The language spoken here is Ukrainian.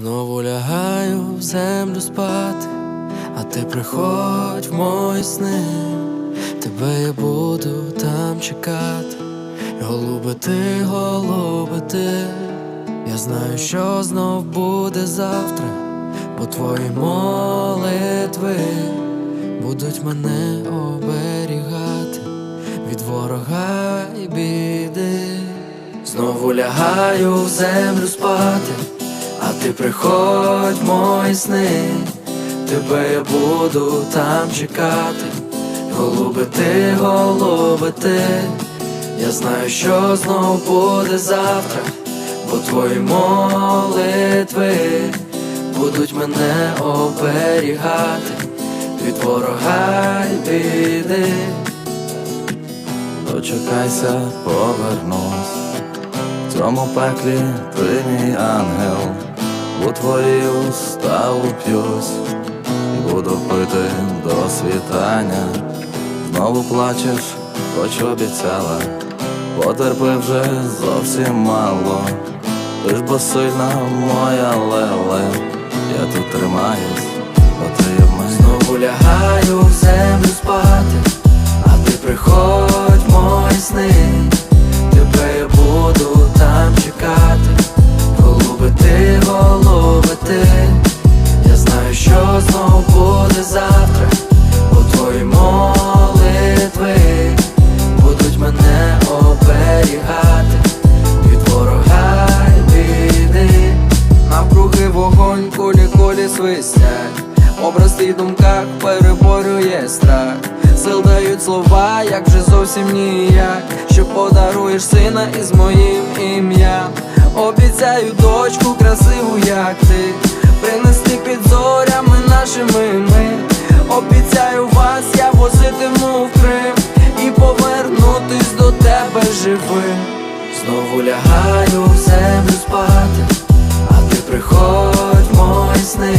Знову лягаю в землю спати, а ти приходь в мої сни, тебе я буду там чекати, голуби ти, голуби ти, я знаю, що знов буде завтра, бо твої молитви будуть мене оберігати від ворога й біди. Знову лягаю в землю спати, ти приходь мої сни, тебе я буду там чекати, голуби ти, голуби ти, я знаю, що знов буде завтра, бо твої молитви будуть мене оберігати. Від ворога й біди. Дочекайся, повернусь. В цьому пеклі у твої уста уп'юсь буду пити до світання. Знову плачеш, хоч обіцяла, потерпи вже зовсім мало. Ти ж бо сильна моя леле, я тут тримаюсь, бо ти в мене. Знову лягаю в землю спати, а ти приходь Образ твій думках переборює страх. Сил дають слова, як вже зовсім ніяк. Що подаруєш сина із моїм ім'ям. Обіцяю дочку красиву, як ти. Принести під зорями нашими ми. Обіцяю вас, я возитиму в Крим. І повернутись до тебе живим. Знову лягаю в землю спати, а ти приходь мої сни,